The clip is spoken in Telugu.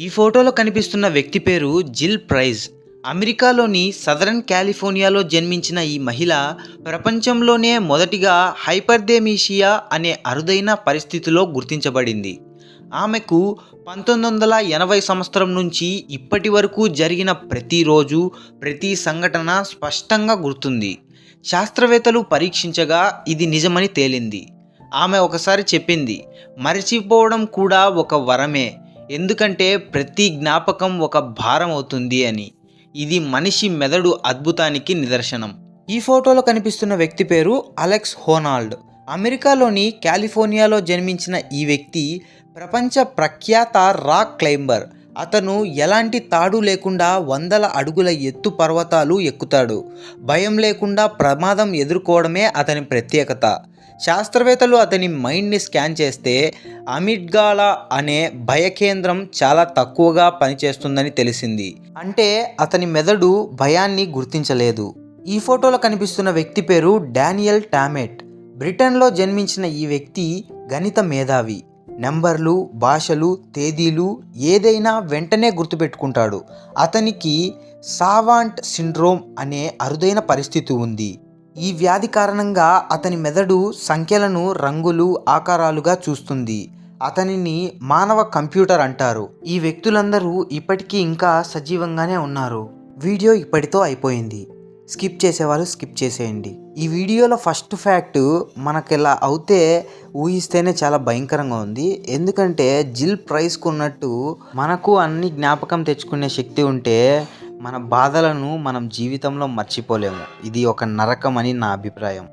ఈ ఫోటోలో కనిపిస్తున్న వ్యక్తి పేరు జిల్ ప్రైజ్. అమెరికాలోని సదరన్ కాలిఫోర్నియాలో జన్మించిన ఈ మహిళ ప్రపంచంలోనే మొదటిగా హైపర్దేమీషియా అనే అరుదైన పరిస్థితిలో గుర్తించబడింది. ఆమెకు పంతొమ్మిది వందల ఎనభై సంవత్సరం నుంచి ఇప్పటి వరకు జరిగిన ప్రతిరోజు ప్రతి సంఘటన స్పష్టంగా గుర్తుంది. శాస్త్రవేత్తలు పరీక్షించగా ఇది నిజమని తేలింది. ఆమె ఒకసారి చెప్పింది మరచిపోవడం కూడా ఒక వరమే. ఎందుకంటే ప్రతి జ్ఞాపకం ఒక భారం అవుతుంది అని. ఇది మనిషి మెదడు అద్భుతానికి నిదర్శనం. ఈ ఫోటోలో కనిపిస్తున్న వ్యక్తి పేరు అలెక్స్ హోనాల్డ్. అమెరికాలోని కాలిఫోర్నియాలో జన్మించిన ఈ వ్యక్తి ప్రపంచ ప్రఖ్యాత రాక్ క్లైంబర్. అతను ఎలాంటి తాడు లేకుండా వందల అడుగుల ఎత్తు పర్వతాలు ఎక్కుతాడు. భయం లేకుండా ప్రమాదం ఎదుర్కోవడమే అతని ప్రత్యేకత. శాస్త్రవేత్తలు అతని మైండ్ని స్కాన్ చేస్తే అమిడ్గాలా అనే భయకేంద్రం చాలా తక్కువగా పనిచేస్తుందని తెలిసింది. అంటే అతని మెదడు భయాన్ని గుర్తించలేదు. ఈ ఫోటోలో కనిపిస్తున్న వ్యక్తి పేరు డానియల్ టామెట్. బ్రిటన్లో జన్మించిన ఈ వ్యక్తి గణిత మేధావి. నెంబర్లు భాషలు తేదీలు ఏదైనా వెంటనే గుర్తుపెట్టుకుంటాడు. అతనికి సావాంట్ సిండ్రోమ్ అనే అరుదైన పరిస్థితి ఉంది. ఈ వ్యాధి కారణంగా అతని మెదడు సంఖ్యలను రంగులు ఆకారాలుగా చూస్తుంది. అతనిని మానవ కంప్యూటర్ అంటారు. ఈ వ్యక్తులందరూ ఇప్పటికీ ఇంకా సజీవంగానే ఉన్నారు. వీడియో ఇప్పటితో అయిపోయింది. స్కిప్ చేసేవాళ్ళు స్కిప్ చేసేయండి. ఈ వీడియోలో ఫస్ట్ ఫ్యాక్ట్ మనకి ఇలా అవుతే ఊహిస్తేనే చాలా భయంకరంగా ఉంది. ఎందుకంటే జిల్ ప్రైస్కు ఉన్నట్టు మనకు అన్ని జ్ఞాపకం తెచ్చుకునే శక్తి ఉంటే మన బాధలను మనం జీవితంలో మర్చిపోలేము. ఇది ఒక నరకం అని నా అభిప్రాయం.